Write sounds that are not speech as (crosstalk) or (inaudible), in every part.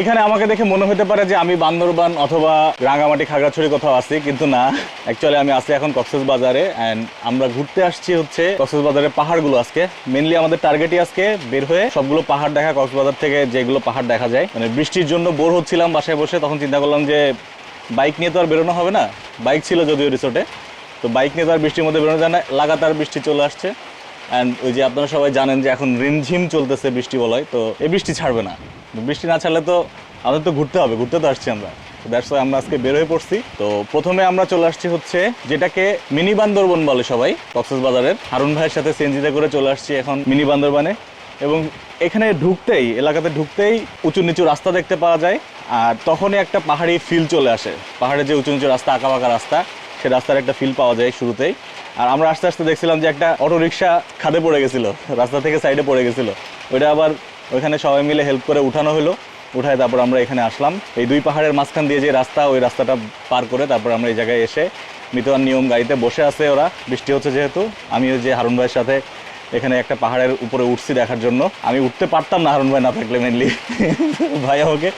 এখানে আমাকে দেখে মনে হতে পারে যে আমি বান্দরবান অথবা রাঙামাটি খাগড়াছড়ি কোথাও আছি, কিন্তু না। অ্যাকচুয়ালি আমি আছি এখন কক্সেস বাজারে অ্যান্ড আমরা ঘুরতে আসছি হচ্ছে কক্সেস বাজারের পাহাড়গুলো আজকে। মেনলি আমাদের টার্গেটই আজকে বের হয়ে সবগুলো পাহাড় দেখা কক্সবাজার থেকে যেগুলো পাহাড় দেখা যায়। মানে বৃষ্টির জন্য বোর হচ্ছিলাম বাসায় বসে, তখন চিন্তা করলাম যে বাইক নিয়ে তো আর বেরোনো হবে না। বাইক ছিল যদিও রিসোর্টে তো বাইক নিয়ে তো আর বৃষ্টির মধ্যে বেরোনো যায় না, লাগাতার বৃষ্টি চলে আসছে। অ্যান্ড ওই যে আপনারা সবাই জানেন যে এখন রিমঝিম চলতেছে বৃষ্টি বলয়, তো এই বৃষ্টি ছাড়বে না। বৃষ্টি না ছাড়লে তো আমাদের তো ঘুরতে হবে, ঘুরতে তো আসছি আমরা। দ্যাটস আমরা আজকে বের হয়ে পড়ছি। তো প্রথমে আমরা চলে আসছি হচ্ছে যেটাকে মিনি বান্দরবন বলে সবাই বাজারের। হারুন ভাইয়ের সাথে সেনজিতে করে চলে আসছি এখন মিনি বান্দরবানে। এবং এখানে ঢুকতেই, এলাকাতে ঢুকতেই উঁচু নিচু রাস্তা দেখতে পাওয়া যায়। আর তখনই একটা পাহাড়ি ফিল চলে আসে। পাহাড়ে যে উঁচু নিচু রাস্তা আঁকা বাঁকা রাস্তা, সে রাস্তার একটা ফিল পাওয়া যায় শুরুতেই। আর আমরা আস্তে আস্তে দেখছিলাম যে একটা অটো রিক্সা খাদে পড়ে গেছিল, রাস্তা থেকে সাইডে পড়ে গেছিল। ওইটা আবার ওইখানে সবাই মিলে হেল্প করে উঠানো হলো। উঠায় তারপর আমরা এখানে আসলাম। এই দুই পাহাড়ের মাঝখান দিয়ে যে রাস্তা, ওই রাস্তাটা পার করে তারপর আমরা এই জায়গায় এসে মিতোয়ার নিয়ম গাড়িতে বসে আছে ওরা। বৃষ্টি হচ্ছে যেহেতু। আমি ওই যে হারুন ভাইয়ের সাথে এখানে একটা পাহাড়ের উপরে উঠছি দেখার জন্য। আমি উঠতে পারতাম না হারুন ভাই না থাকলে মেনলি ভাই আমাকে,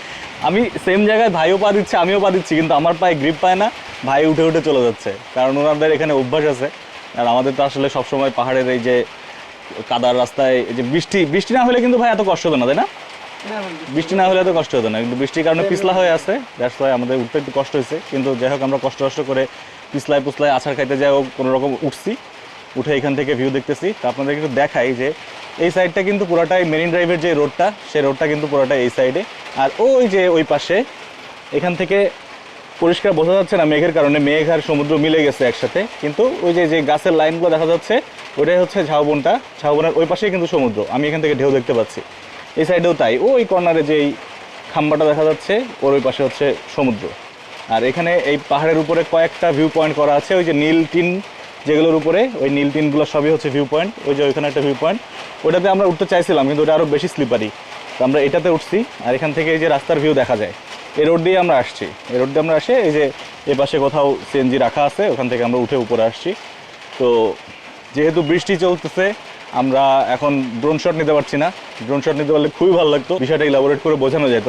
আমি সেম জায়গায় ভাইও পা দিচ্ছে, আমিও পা দিচ্ছি, কিন্তু আমার পায়ে গ্রিপ পায় না। ভাই উঠে উঠে চলে যাচ্ছে। কারণ ওনাদের এখানে অভ্যাস আছে। আর আমাদের তো আসলে সবসময় পাহাড়ের এই যে কাদার রাস্তায় যে বৃষ্টি বৃষ্টি না হলে কিন্তু ভাই এত কষ্ট হতো না তাই না? বৃষ্টি না হলে এত কষ্ট হতো না কিন্তু বৃষ্টির কারণে পিছলা হয়ে আছে দ্যাটস ওয়াই আমাদের উঠতে একটু কষ্ট হয়েছে কিন্তু যাই হোক আমরা কষ্ট কষ্ট করে পিছলায় পুছলায় আছাড় খাইতে যাই হোক কোনো রকম উঠছি উঠে এখান থেকে ভিউ দেখতেছি তো আপনাদের একটু দেখাই যে এই সাইডটা কিন্তু পুরোটাই মেরিন ড্রাইভের যে রোডটা সেই রোডটা কিন্তু পুরোটাই এই সাইডে আর ওই যে ওই পাশে এখান থেকে পরিষ্কার বোঝা যাচ্ছে না মেঘের কারণে। মেঘ আর সমুদ্র মিলে গেছে একসাথে। কিন্তু ওই যে যে গাছের লাইনগুলো দেখা যাচ্ছে, ওইটাই হচ্ছে ঝাউবনটা। ঝাউবনের ওই পাশেই কিন্তু সমুদ্র। আমি এখান থেকে ঢেউ দেখতে পাচ্ছি। এই সাইডেও তাই। ওই কর্নারে যেই খাম্বাটা দেখা যাচ্ছে, ওর ওই পাশে হচ্ছে সমুদ্র। আর এখানে এই পাহাড়ের উপরে কয়েকটা ভিউ পয়েন্ট করা আছে। ওই যে নীল টিন যেগুলোর উপরে, ওই নীল টিনগুলো সবই হচ্ছে ভিউ পয়েন্ট ওই যে ওইখানে একটা ভিউ পয়েন্ট ওটাতে আমরা উঠতে চাইছিলাম, কিন্তু ওটা আরও বেশি স্লিপারি তো আমরা এটাতে উঠছি, আর এখান থেকে এই যে রাস্তার ভিউ দেখা যায়। এই রোড দিয়ে আমরা আসছি। এই রোড দিয়ে আমরা আসি, এই যে এ পাশে কোথাও সিএনজি রাখা আছে, ওখান থেকে আমরা উঠে উপরে আসছি। তো যেহেতু বৃষ্টি চলতেছে, আমরা এখন ড্রোন শট নিতে পারছি না। ড্রোন শট নিতে পারলে খুবই ভালো লাগতো, বিষয়টা ইলাবোরেট করে বোঝানো যেত।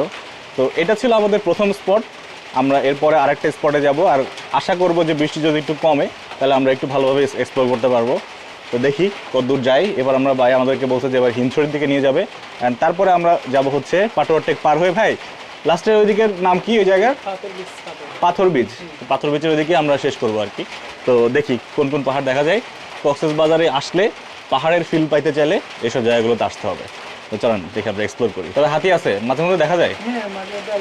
তো এটা ছিল আমাদের প্রথম স্পট আমরা এরপরে আরেকটা স্পটে যাব, আর আশা করব যে বৃষ্টি যদি একটু কমে, তাহলে আমরা একটু ভালোভাবে এক্সপ্লোর করতে পারব। তো দেখি কতদূর যাই। এবার আমরা ভাই আমাদেরকে বলছে যে এবার হিমছড়ির দিকে নিয়ে যাবে। অ্যান্ড তারপরে আমরা যাব হচ্ছে পাটোয়ার টেক পার হয়ে, ভাই লাস্টের ওইদিকের নাম কি ওই জায়গার? পাথর বীজ পাথর। বীজের ওইদিকে আমরা শেষ করব আর কি। তো দেখি কোন কোন পাহাড় দেখা যায়। কক্সেস বাজারে আসলে পাহাড়ের ফিল পাইতে চাইলে এসব জায়গাগুলোতে আসতে হবে। তো চলেন দেখি আমরা এক্সপ্লোর করি। তবে হাতি আছে মাঝে মধ্যে দেখা যায়? হ্যাঁ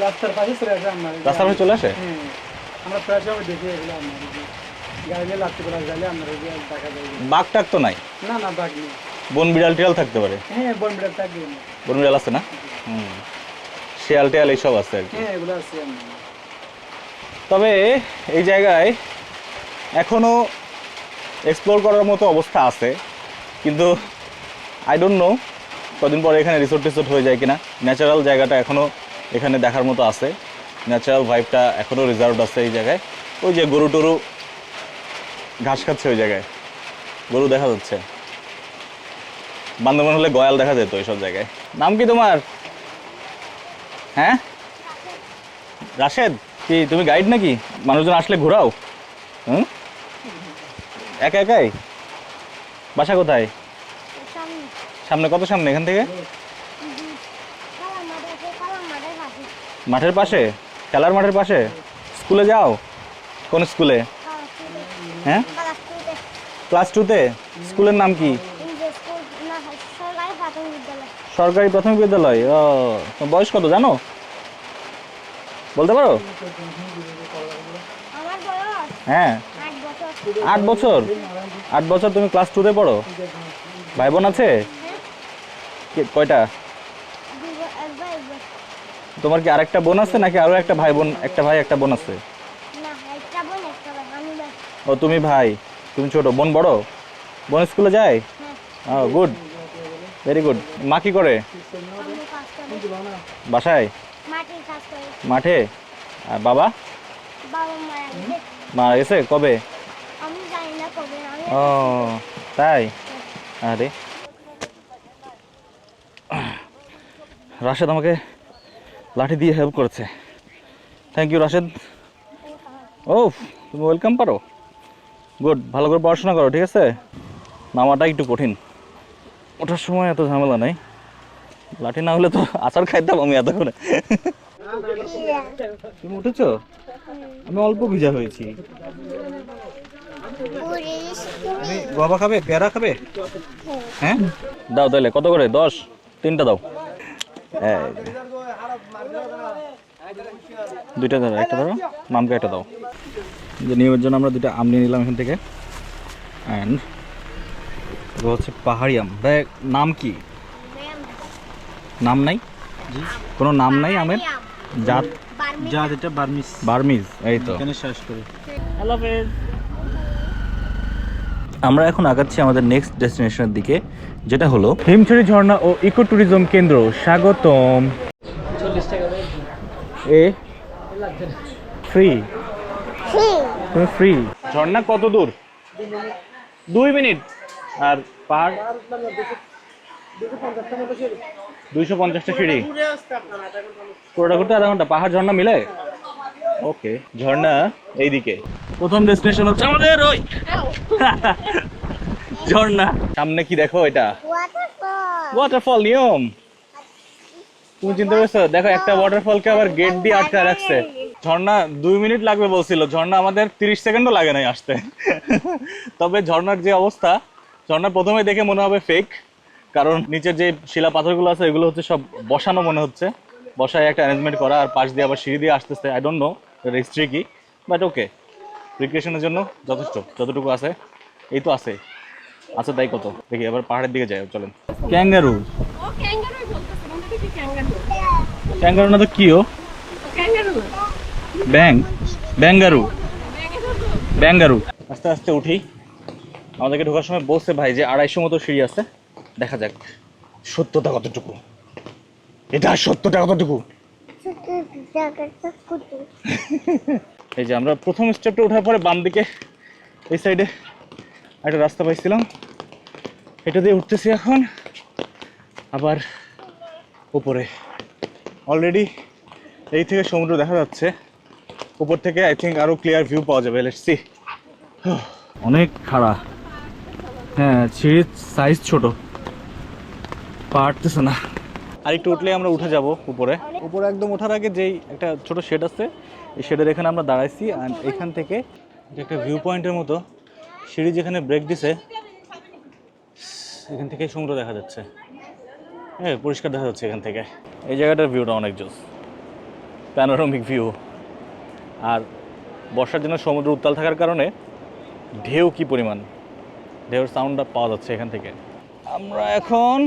রাস্তার পাশে চলে আসে রাস্তার পাশে চলে আসে? হ্যাঁ আমরা প্রায় সময় দেখি এগুলো বাঘ টাক তো নাই? না না বাঘ নেই। বন বিড়াল টিড়াল থাকতে পারে? হ্যাঁ বন বিড়াল থাকবে বন বিড়াল আছে না? হুম। শিয়াল টিয়াল এইসব আছে আর কি। হ্যাঁ তবে এই জায়গায় এখনও এক্সপ্লোর করার মতো অবস্থা আছে কিন্তু আই ডোন্ট নো কদিন পরে এখানে রিসোর্ট টিসোর্ট হয়ে যায় কিনা। ন্যাচারাল জায়গাটা এখনও এখানে দেখার মতো আছে। ন্যাচারাল ভাইবটা এখনও রিজার্ভ আছে এই জায়গায়। ওই যে গরু টরু ঘাস খাচ্ছে ওই জায়গায়। গরু দেখা যাচ্ছে। বান্দরবান হলে গয়াল দেখা যেত এইসব জায়গায়। নাম কি তোমার? হ্যাঁ? রাশেদ কি তুমি গাইড নাকি? মানুষজন আসলে ঘোরাও? হুম? একা একাই? বাসা কোথায়? সামনে কত সামনে এখান থেকে? মাঠের পাশে? খেলার মাঠের পাশে? স্কুলে যাও? কোন স্কুলে? হ্যাঁ? ক্লাস টুতে স্কুলের নাম কি ইংরেজ স্কুল না সরকারি প্রাথমিক বিদ্যালয় সরকারি প্রাথমিক বিদ্যালয় ও বয়স কত জানো? বলতে পারো? হ্যাঁ। আট বছর। আট বছর? তুমি ক্লাস টুতে পড়ো? ভাই বোন আছে কয়টা? তোমার কি আরেকটা বোন আছে নাকি আরও একটা ভাই বোন একটা ভাই একটা বোন আছে ও তুমি ভাই তুমি ছোট বোন বড়? বোন স্কুলে যায়? হ্যাঁ। ও গুড ভেরি গুড মা কি করে? বাসায়? মাঠে? আর বাবা? মারা গেছে? কবে? ও, তাই? আরে। রাশেদ আমাকে লাঠি দিয়ে হেল্প করেছে। Thank you Rashed. ও তুমি ওয়েলকাম পারো। গুড ভালো করে পড়াশোনা করো, ঠিক আছে? নামাটা একটু কঠিন। ওঠার সময় এত ঝামেলা নাই। লাঠি না হলে তো আচার খাইতাম আমি এতক্ষণে। তুমি উঠেছ? আমি অল্প ভিজা হয়েছি। পুলিশ খাবে? পেয়ারা খাবে? হ্যাঁ? দাও তাহলে কত করে? দশ? তিনটা দাও। দুইটা ধরো একটা ধরো। মামকে একটা দাও। যে নিয়মের জন্য আমরা দুইটা আম নিয়ে নিলাম এখান থেকে। অ্যান্ড হচ্ছে পাহাড়ি আম। ভাই নাম কি? নাম নাই? কোনো নাম নাই আমের? জাত? যা যেটা বার্মিস বার্মিজ। এই তো। এখানে শেষ করি। হ্যালো আমরা এখন আগাচ্ছি আমাদের নেক্সট ডেস্টিনেশনের দিকে যেটা হলো হিমছড়ি ঝর্ণা ও ইকো ট্যুরিজম কেন্দ্র। স্বাগতম। এ? ফ্রি ফ্রি ঝর্ণা কত দূর? দুই মিনিট। আর পাহাড়? দুইশো পঞ্চাশটা সিঁড়ি। পুরোটা ঘুরতে আধা ঘণ্টা। পাহাড় ঝর্ণা মিলে? ওকে ঝর্ণা এইদিকে। প্রথম ডেস্টিনেশন হচ্ছে আমাদের ওই। (laughs) ঝর্ণা। সামনে কি দেখো এটা? ওয়াটারফল ওয়াটারফল নিয়ম। তুমি চিন্তা করছ দেখো একটা ওয়াটারফলকে আবার গেট দিয়ে আটকে রাখছে। ঝর্ণা দুই মিনিট লাগবে বলছিল। ঝর্ণা আমাদের তিরিশ সেকেন্ডও লাগে নাই আসতে। (laughs) তবে ঝর্ণার যে অবস্থা ঝর্ণা প্রথমে দেখে মনে হবে ফেক কারণ নিচের যে শিলা পাথরগুলো আছে এগুলো হচ্ছে সব বসানো মনে হচ্ছে। বসায় একটা অ্যারেঞ্জমেন্ট করা আর পাশ দিয়ে আবার সিঁড়ি দিয়ে আসতেছে। আই ডোন্ট নো হিস্ট্রি কি বাট ওকে রিক্রিয়েশনের জন্য যথেষ্ট যতটুকু আছে এই তো আছে। আচ্ছা তাই কত? দেখি এবার পাহাড়ের দিকে যাই চলেন। ক্যাঙ্গারু ক্যাঙ্গারু ক্যাঙ্গারু না তো কি ও? ক্যাঙ্গারু ব্যাং ব্যাঙ্গারু ব্যাঙ্গারু আস্তে আস্তে উঠি। আমাদেরকে ঢোকার সময় বলছে ভাই যে আড়াইশো মতো সিঁড়ি আছে দেখা যাক। সত্যতা কতটুকু? এটা সত্যটা কতটুকু? এই যে আমরা প্রথম স্টেপটা ওঠার পরে বাম দিকে এই সাইডে একটা রাস্তা পাইছিলাম। এটা দিয়ে উঠতেছি এখন আবার উপরে। অলরেডি এই থেকে সমুদ্র দেখা যাচ্ছে। উপর থেকে আই থিঙ্ক আরও ক্লিয়ার ভিউ পাওয়া যাবে। লেটস সি অনেক খাড়া। হ্যাঁ সিঁড়ির সাইজ ছোট। পারতেছে না। আর একটু উঠলে আমরা উঠে যাব উপরে। উপরে একদম ওঠার আগে যেই একটা ছোট শেড আছে, এই শেডের এখানে আমরা দাঁড়াইছি আর এখান থেকে একটা ভিউ পয়েন্টের মতো সিঁড়ি যেখানে ব্রেক দিছে, এখান থেকে সমুদ্র দেখা যাচ্ছে। হ্যাঁ পরিষ্কার দেখা যাচ্ছে এখান থেকে। এই জায়গাটার ভিউটা অনেক জোস। প্যানোরামিক ভিউ আর বর্ষার জন্য সমুদ্র উত্তাল থাকার কারণে ঢেউ কি পরিমাণ। ঢেউর সাউন্ডটা পাওয়া যাচ্ছে এখান থেকে। আমরা এখন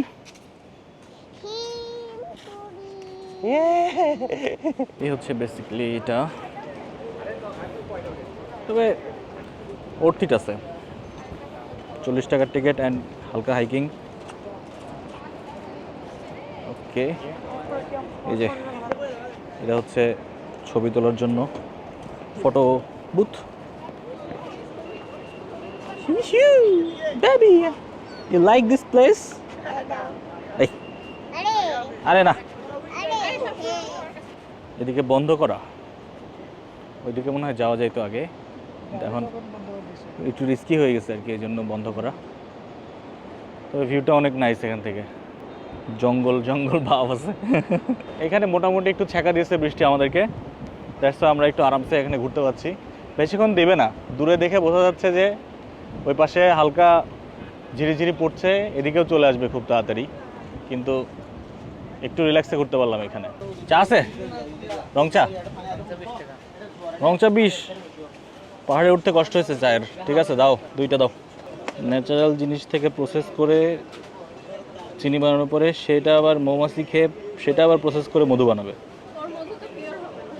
এই হচ্ছে বেসিক্যালি এটা। তবে অর্থিট আছে। চল্লিশ টাকার টিকিট অ্যান্ড হালকা হাইকিং ওকে এই যে এটা হচ্ছে ছবি তোলার জন্য। Photo booth baby you like this place এই। আরে না। এদিকে বন্ধ করা। ওইদিকে মনে হয় যাওয়া যাইতো আগে। এখন একটু রিস্কি হয়ে গেছে আর কি, এই জন্য বন্ধ করা। তবে ভিউটা অনেক নাইস এখান থেকে। জঙ্গল জঙ্গল ভাব আছে। এখানে মোটামুটি একটু ছ্যাঁকা দিয়েছে বৃষ্টি আমাদেরকে। দ্যাটস আমরা একটু আরামসে এখানে ঘুরতে পারছি। বেশিক্ষণ দেবে না। দূরে দেখে বোঝা যাচ্ছে যে ওই পাশে হালকা ঝিরিঝিরি পড়ছে, এদিকেও চলে আসবে খুব তাড়াতাড়ি। কিন্তু একটু রিল্যাক্সে ঘুরতে পারলাম এখানে। চা আছে? রং চা? রং চা বিশ। পাহাড়ে উঠতে কষ্ট হয়েছে চায়ের। ঠিক আছে, দাও, দুইটা দাও। ন্যাচারাল জিনিস থেকে প্রসেস করে চিনি বানানোর পরে সেটা আবার মৌমাছি খেয়ে সেটা আবার প্রসেস করে মধু বানাবে।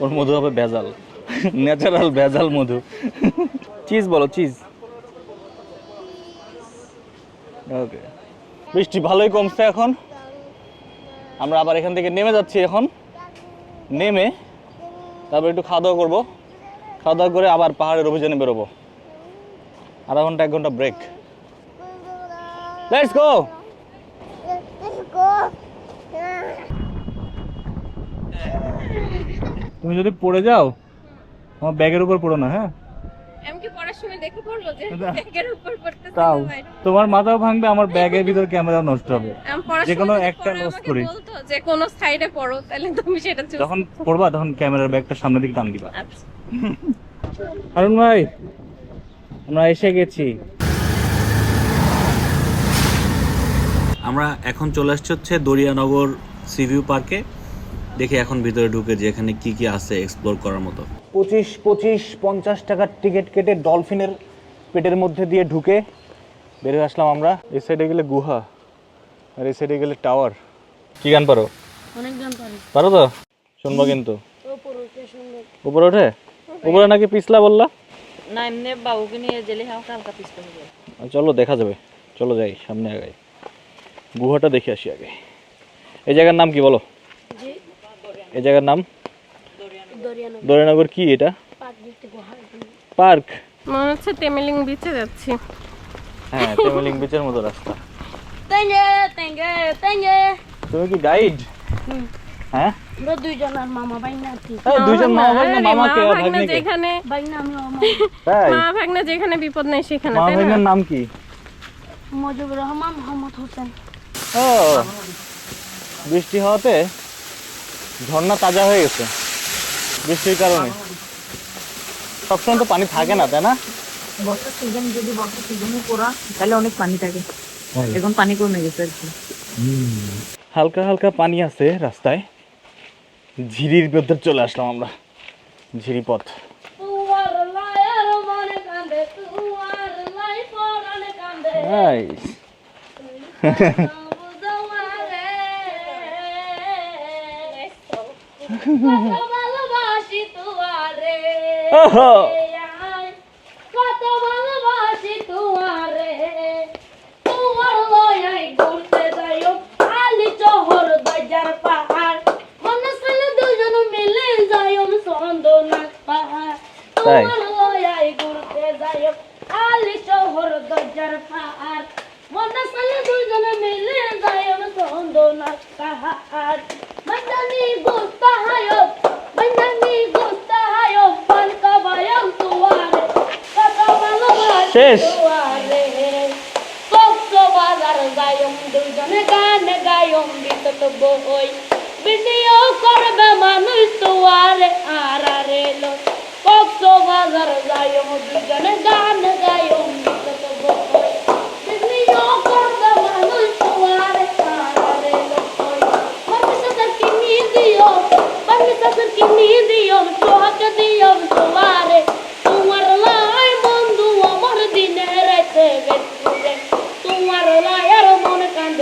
ওর মধু হবে। ভেজাল। (laughs) ন্যাচারাল ভেজাল মধু। (laughs) চিজ বলো চিজ ওকে বৃষ্টি ভালোই কমছে এখন। আমরা আবার এখান থেকে নেমে যাচ্ছি এখন। নেমে তারপর একটু খাওয়া দাওয়া করব। খাওয়া দাওয়া করে আবার পাহাড়ের অভিযানে বেরোবো। আধা ঘণ্টা, এক ঘণ্টা ব্রেক লেটস গো তুমি যদি পড়ে যাও, আমার ব্যাগের উপর পড়ো না হ্যাঁ? আমি পড়ার সময় দেখে পড়ল যে ব্যাগের উপর পড়তেছে তাও তোমার মাথাও ভাঙবে আমার ব্যাগের ভিতর ক্যামেরা নষ্ট হবে। যে কোনো একটা লস করি। বলতো যে কোনো সাইডে পড়ো তাহলে তুমি সেটা চুজ যখন পড়বা তখন ক্যামেরার ব্যাগটা সামনের দিকে টান দিবা। আচ্ছা। হারুন ভাই আমরা এসে গেছি। আমরা এখন চলে আসছি হচ্ছে দরিয়ানগর সিভিউ পার্কে দেখে এখন ভিতরে ঢুকে যে এখানে কি কি আছে এক্সপ্লোর করার মতো। পঁচিশ পঁচিশ পঞ্চাশ টাকার টিকিট কেটে ডলফিনের পেটের মধ্যে দিয়ে ঢুকে বেরিয়ে আসলাম আমরা। এই সাইডে গেলে গুহা আর এই সাইডে গেলে টাওয়ার। কি গান পারো? অনেক গান পারে। পারো তো? শুনব কিন্তু। উপরে ওঠে উপরে নাকি পিছলা বললা? না এমনি বাবুকে নিয়ে জেলে হালকা হালকা পিছতে হবে। চলো দেখা যাবে। চলো যাই সামনে আগে গুহাটা দেখে আসি আগে। এই জায়গার নাম কি বলো? এই জায়গার নাম? দরিয়ানগর। কি এটা? পার্ক মনে হচ্ছে তেমেলিং বিচে যাচ্ছি। হ্যাঁ টেমেলিং বিচের মতো রাস্তা। তেঙ্গে তেঙ্গে তেঙ্গে। তুমি কি গাইড হ্যাঁ? কে যেখানে বিপদ নাই সেখানে নাম কি? মজিবুর রহমান মোহাম্মদ হোসেন। ও বৃষ্টি হওয়াতে ঝর্ণা তাজা হয়ে গেছে। বৃষ্টির কারণে। সবসময় তো পানি থাকে না তাই না? বর্ষার সিজন যদি বর্ষার সিজনে পড়া তাহলে অনেক পানি থাকে। এখন পানি কমে গেছে আর কি। হালকা হালকা পানি আছে রাস্তায়। ঝিরির মধ্যে চলে আসলাম আমরা। ঝিরি পথ। তুয়ার লায়ের মনে কান্দে তুয়ার লাই পরানে কান্দে Nice. কত ভালোবাসি লয়াই ঘুরতে যাইও খালি চহর বাজার পাহাড়। মনে ছিল দুজন মিলে যাইও সন্দনাথ পাহাড়। তাই? লয়াই ঘুরতে যাইও খালি চহর বাজার পাহাড়। মনে ছিল দুজন মিলে যাইও সন্দনাথ পাহাড়। মন্দানি গুস্তাহায়ো মন্দানি গুস্তাহায়ো পালকা বায়ো তুয়ারে কত ভালোবাসি শেষ। তুয়ারে কক্সবাজার যাইম দুজনে গান গায়ম বিতত বই ভিডিও করবে মানুষ তুয়ারে আর আরে লো কক্সবাজার যাইম দুজনে গান গায়ম বিতত বই ভিডিও করবে মানুষ তুয়ারে আর আরে লো মানুষ সাথে কিনি দিও মানুষ সাথে কিনি দিও সোহাগ দিও তুয়ারে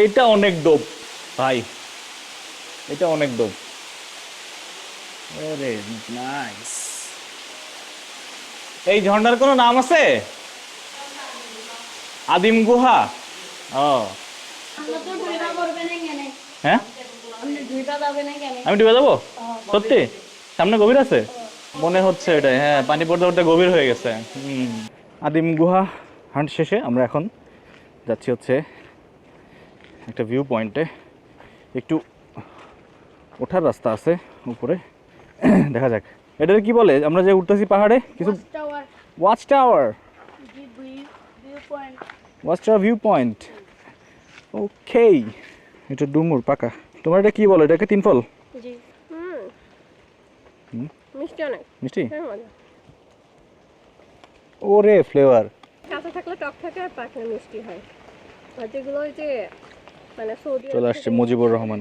এইটা অনেক ডোপ ভাই। এটা অনেক ডোপ আরে নাইস এই ঝর্ণার কোনো নাম আছে? আদিম গুহা? ও। হ্যাঁ? আমি ডুবে যাব? সত্যি? সামনে গভীর আছে? মনে হচ্ছে এটাই। হ্যাঁ পানি পড়তে পড়তে গভীর হয়ে গেছে। আদিম গুহা হান্ট শেষে আমরা এখন যাচ্ছি হচ্ছে একটা ভিউ পয়েন্টে একটু ওঠার রাস্তা আছে উপরে। (clears throat) দেখা যাক। এটার কি বলে? আমরা যে উঠতেছি পাহাড়ে কিছু watch tower watch tower view point ওকেই এটা ডুমুর পাকা। তোমার এটা কি বলো? এটাকে তিন ফল জি। হুম। হুম? মিষ্টি অনেক। মিষ্টি? হ্যাঁ ওরে ফ্লেভার। কাঁচা থাকলে টক থাকে আর পাকলে মিষ্টি হয়। আর যেগুলো ওই যে মানে সৌদি চলে আসছে মুজিবুর রহমান।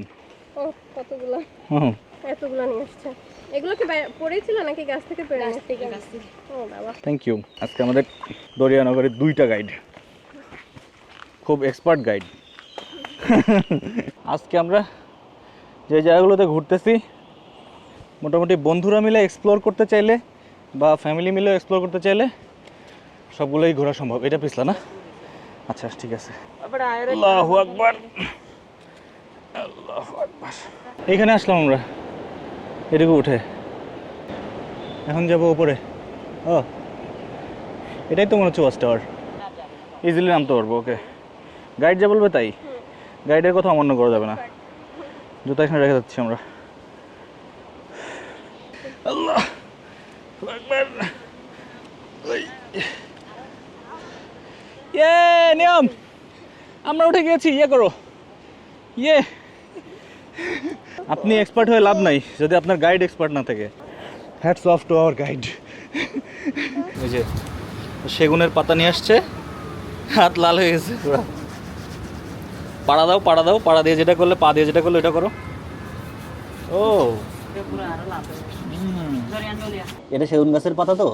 ও কতগুলো? হুম। এতগুলো নিয়ে আসছে। এগুলো কি পড়েছিল নাকি গাছ থেকে পেড়ে থেকে ও বাবা। থ্যাংক ইউ আজকে আমাদের দরিয়ানগরের দুইটা গাইড খুব এক্সপার্ট গাইড আজকে আমরা যে জায়গাগুলোতে ঘুরতেছি মোটামুটি বন্ধুরা মিলে এক্সপ্লোর করতে চাইলে বা ফ্যামিলি মিলে এক্সপ্লোর করতে চাইলে সবগুলোই ঘোরা সম্ভব। এটা পিছলা না? আচ্ছা ঠিক আছে। আল্লাহু আকবার। আল্লাহু আকবার। এখানে আসলাম আমরা। এটুকু উঠে। এখন যাব উপরে। ও এটাই তো মনে হচ্ছে ওয়াচ টাওয়ার ইজিলি নামতে পারব ওকে গাইড যা বলবে তাই। গাইডের কথা অমান্য করা যাবে না। জুতা এখানে রেখে যাচ্ছি আমরা। আল্লাহ আকবার। ওই। ইয়ে নিয়ম। আমরা উঠে গিয়েছি ইয়ে করো। ইয়ে। আপনি এক্সপার্ট হয়ে লাভ নাই যদি আপনার গাইড এক্সপার্ট না থাকে। Hats off to our guide এই যে সেগুনের পাতা নিয়ে আসছে হাত লাল হয়ে গেছে পাড়া দাও পাড়া দাও পাড়া দিয়ে যেটা করলে পা দিয়ে যেটা করলে এটা করো। ও। এটা সেগুন গাছের পাতা তো?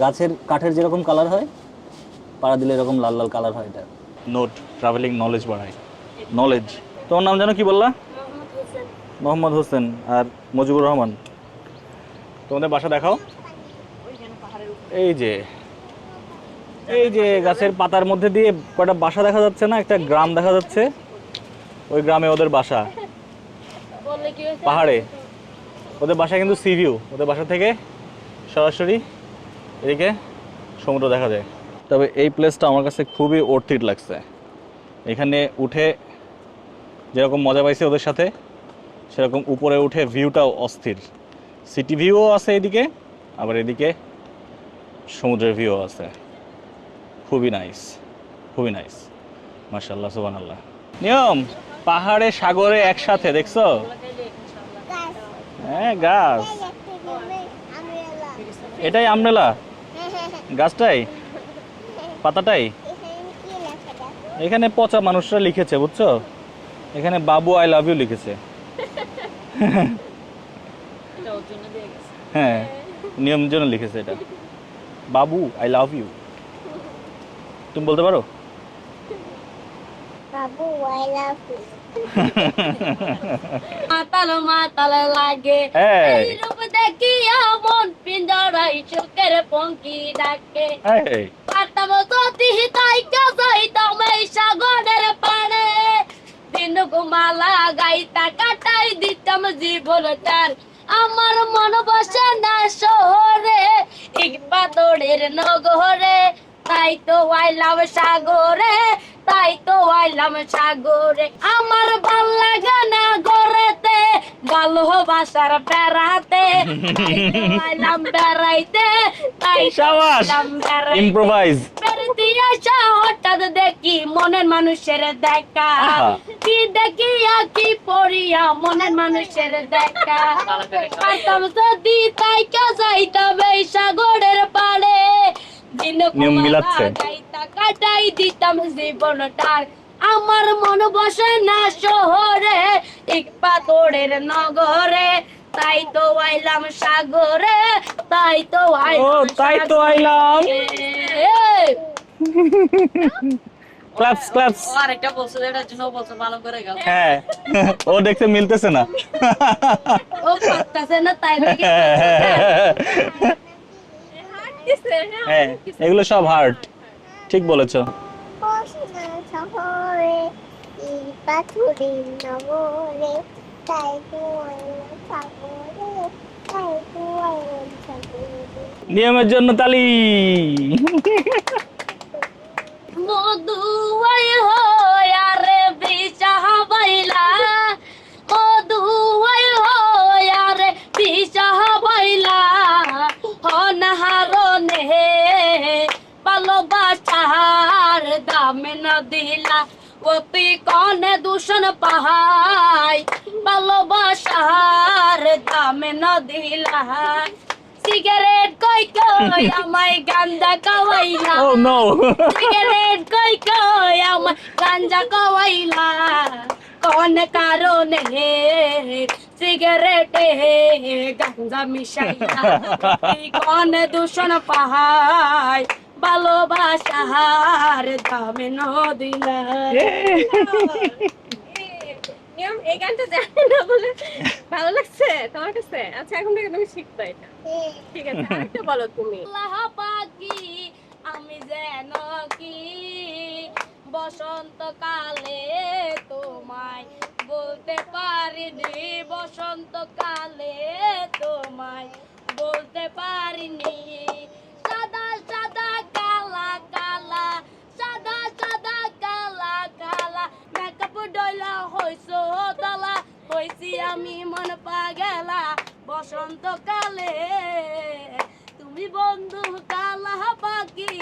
গাছের কাঠের যেরকম কালার হয় পাড়া দিলে এরকম লাল লাল কালার হয় এটা। নোট ট্রাভেলিং নলেজ বাড়ায়। নলেজ তোমার নাম জানো কি বললা? মোহাম্মদ হোসেন। আর মুজিবুর রহমান। তোমাদের বাসা দেখাও। এই যে এই যে গাছের পাতার মধ্যে দিয়ে কয়টা বাসা দেখা যাচ্ছে না? একটা গ্রাম দেখা যাচ্ছে। ওই গ্রামে ওদের বাসা। বললে কি হয়েছে? পাহাড়ে। ওদের বাসা কিন্তু সি ভিউ ওদের বাসা থেকে সরাসরি এদিকে সমুদ্র দেখা যায়। তবে এই প্লেসটা আমার কাছে খুবই অর্থিত লাগছে। এখানে উঠে যেরকম মজা পাইছে ওদের সাথে সেরকম উপরে উঠে ভিউটাও অস্থির। সিটি ভিউও আছে এদিকে আবার এদিকে সমুদ্রের ভিউও আছে। খুবই নাইস খুবই নাইস মার্শাল্লাহ সুবান আল্লাহ নিয়ম পাহাড়ে সাগরে একসাথে দেখছ? হ্যাঁ গাছ। এটাই আমরেলা। গাছটাই? পাতাটাই? এখানে পচা মানুষরা লিখেছে, বুঝছ? এখানে বাবু আই লাভ ইউ লিখেছে। হ্যাঁ নিয়ম জন্য লিখেছে এটা। বাবু আই লাভ ইউ তুমি বলতে পারো? বাবু আই লাভ ইউ মাতাল মাতাল লাগে। এই। রূপ দেখিয়া মন পিঞ্জরাই চোখের পঙ্কি ডাকে। পাতাম যদি তাই যাইতাম এই সাগরের পাড়ে দিন ঘুমালা গাইতা কাটাই দিতাম জীবনটার আমার মন বসে না শহরে ইকবা তোড়ের নগরে তাই তো আইলাম সাগরে তাই তো আইলাম সাগরে। আমার ভালো লাগে না গরেতে ভালোবাসার বেড়াতে। তাই আইলাম বেড়াইতে তাই সাবাস ইম্প্রোভাইজ হঠাৎ দেখি মনের মানুষের দেখা। কি দেখিয়া কি পড়িয়া মনের মানুষের দেখা। পারতাম যদি তাই যাইতাম এই সাগরের পাড়ে। নিয়ম মিলাচ্ছে। কাটাই দিতাম জীবনটার আমার মন বসে না শহরে এক পাথরের নগরে। তাই তো আইলাম সাগরে তাই তো আইলাম তাই তো আইলাম। (laughs) Collapse collapse. আরেকটা বলছো এটার জন্য বলছো ভালো করে গেল হ্যাঁ ও দেখতে মিলতেছে না। ও পারতাছে না তাই (laughs) হ্যাঁ এগুলো সব হার্ট ঠিক বলেছ। নিয়মের জন্য তালি। মধুয়াই হয় আরে বিচাহ বাইলা। দিলা। অতি কনে দূষণ পাহাই ভালোবাসার দামে ন দিলা সিগারেট কই কই আমায় গান্দা কাওয়াইলা ও নো সিগারেট কই কই আমার গাঞ্জা কওয়াইলা কোন কারণে সিগারেটে গাঞ্জা মিশাইলা? কোন দূষণ পাহাই ভালোবাসার দামে নদিলা নিয়ম এই গানটা জানি না বলে ভালো লাগছে তোমার কাছে? আচ্ছা এখন থেকে তুমি শিখবে এটা। ঠিক আছে আরেকটা বলো তুমি। আল্লাহ পাকি আমি যেন কি বসন্তকালে তোমায় বলতে পারি পারিনি বসন্তকালে তোমায় বলতে পারিনি সাদা সাদা কালা কালা সাদা সাদা কালা কালা মেকআপ ডইলা হইছ আমি মন পাগেলা বসন্তকালে তুমি বন্ধু কালা পাখি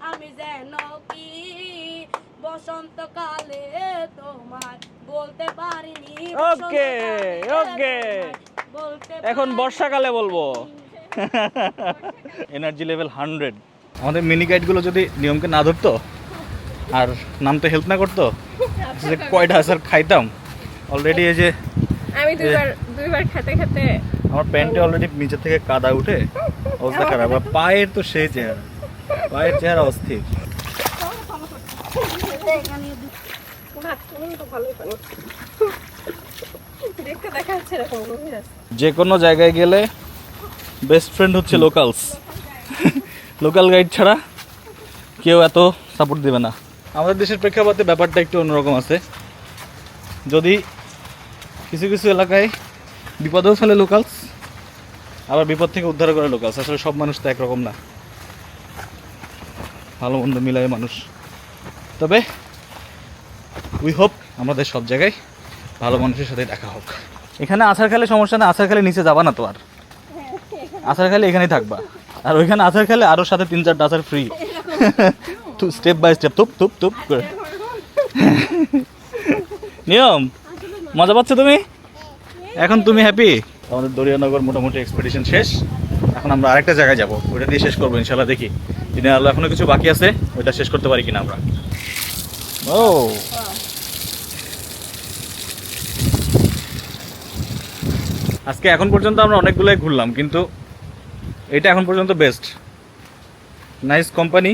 আমি যেন কি বসন্তকালে তোমার বলতে পারিনি ওকে, ওকে। বলতে এখন বর্ষাকালে বলব। এনার্জি লেভেল হান্ড্রেড আমাদের মিনি গাইডগুলো যদি নিয়মকে না ধরতো আর নামতে হেল্প না করতো যে (laughs) কয়টা আসার খাইতাম অলরেডি এই যে আমি দুইবার দুইবার খেতে খেতে আমার প্যান্টে অলরেডি নিচে থেকে কাদা উঠে অবস্থা খারাপ। আর পায়ের তো সেই চেহারা পায়ের চেহারা অস্থির। যে কোনো জায়গায় গেলে বেস্ট ফ্রেন্ড হচ্ছে লোকালস লোকাল গাইড ছাড়া কেউ এত সাপোর্ট দেবে না। আমাদের দেশের প্রেক্ষাপটে ব্যাপারটা একটু অন্যরকম আছে। যদি কিছু কিছু এলাকায় বিপদেও ফেলে লোকালস আবার বিপদ থেকে উদ্ধার করে লোকালস আসলে সব মানুষ তো একরকম না। ভালো মন্দ মিলায় মানুষ। তবে উই হোপ আমাদের সব জায়গায় ভালো মানুষের সাথে দেখা হোক। এখানে আছার খেলে সমস্যা না আছার খেলে নিচে যাবা না তো আর। আছার খেলে এখানেই থাকবা। আর ওইখানে আছার খেলে আরও সাথে তিন চারটা আছার ফ্রি স্টেপ বাই স্টেপ তুপ তুপ তুপ করে। (laughs) নিয়ম মজা পাচ্ছ তুমি? এখন তুমি হ্যাপি আমাদের দরিয়ানগর মোটামুটি এক্সপেডিশন শেষ। এখন আমরা আরেকটা জায়গায় যাব ওইটা দিয়ে শেষ করব ইনশাল্লাহ দেখি। দিনে আল্লাহ এখনও কিছু বাকি আছে ওইটা শেষ করতে পারি কিনা আমরা। ও। আজকে এখন পর্যন্ত আমরা অনেকগুলোই ঘুরলাম কিন্তু এটা এখন পর্যন্ত বেস্ট নাইস কোম্পানি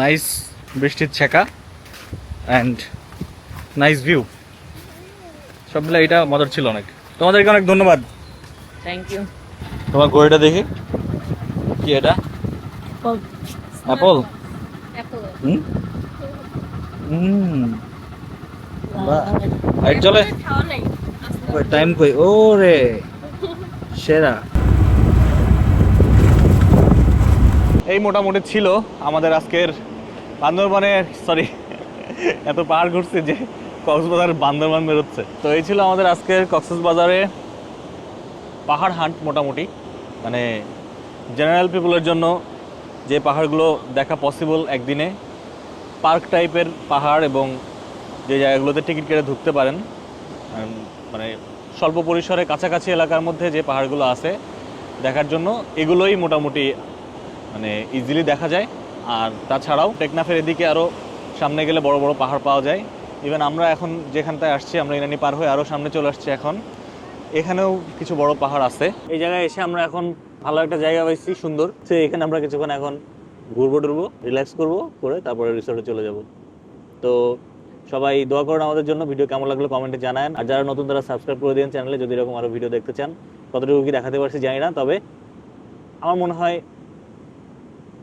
নাইস বৃষ্টির ছেঁকা অ্যান্ড নাইস ভিউ সব মিলে এটা মজার ছিল অনেক। তোমাদেরকে অনেক ধন্যবাদ। থ্যাংক ইউ তোমার ঘড়িটা দেখি। কি এটা? অ্যাপল হুম? হুম। লাইট চলে। টাইম কই? ও রে সেরা। এই মোটামুটি ছিল আমাদের আজকের বান্দরবানের সরি এত পাহাড় ঘুরছে যে কক্সবাজার বান্দরবান বেরোচ্ছে। তো এই ছিল আমাদের আজকের কক্সবাজারে পাহাড় হান্ট মোটামুটি। মানে জেনারেল পিপলের জন্য যে পাহাড়গুলো দেখা পসিবল একদিনে। পার্ক টাইপের পাহাড় এবং যে জায়গাগুলোতে টিকিট কেটে ঢুকতে পারেন। মানে স্বল্প পরিসরে কাছাকাছি এলাকার মধ্যে যে পাহাড়গুলো আছে দেখার জন্য, এগুলোই মোটামুটি মানে ইজিলি দেখা যায়। আর তাছাড়াও টেকনাফের এদিকে আরও সামনে গেলে বড় বড় পাহাড় পাওয়া যায়। ইভেন আমরা এখন যেখানটায় আসছি, আমরা ইনানি পার হয়ে আরও সামনে চলে আসছি এখন। এখানেও কিছু বড় পাহাড় আছে। এই জায়গায় এসে আমরা এখন ভালো একটা জায়গা পাইছি, সুন্দর। সে এখানে আমরা কিছুক্ষণ এখন ঘুরবো, টুরবো রিল্যাক্স করব, করে তারপরে রিসোর্টে চলে যাব। তো সবাই দোয়া করুন আমাদের জন্য ভিডিও কেমন লাগল কমেন্টে জানান। আর যারা নতুন, তারা সাবস্ক্রাইব করে দিন চ্যানেলে যদি এরকম আরও ভিডিও দেখতে চান। কতটুকু কি দেখাতে পারছি জানি না, তবে আমার মনে হয়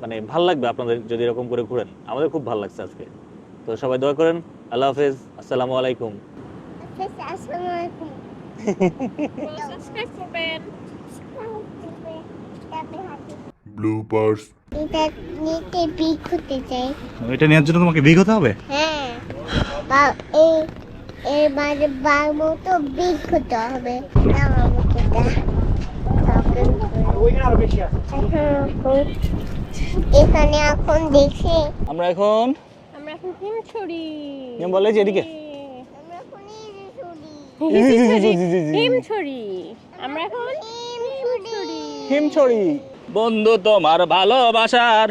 মানে ভালো লাগবে আপনাদের যদি এরকম করে ঘুরেন। আমাদের খুব ভালো লাগছে আজকে। তো সবাই দোয়া করেন। আল্লাহ হাফেজ। আসসালামু আলাইকুম। সাবস্ক্রাইব করবেন bloopers এটা নিতে বিক হতে চাই। এটা নেওয়ার জন্য তোমাকে বিগ হতে হবে? হ্যাঁ। বা এই এর মাঝে বার মতো বিগ হতে হবে। নাও আমাকে ওইখানে আরও বেশি আছে। এখানে এখন দেখে। আমরা এখন আমরা এখন হিমছড়ি। নিয়ম বলে যে এদিকে। আমরা এখন এই যে শুনি হিম ছড়ি আমরা এখন হিম হিমছড়ি। বন্ধু তোমার ভালোবাসার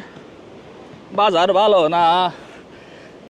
বাজার ভালো না।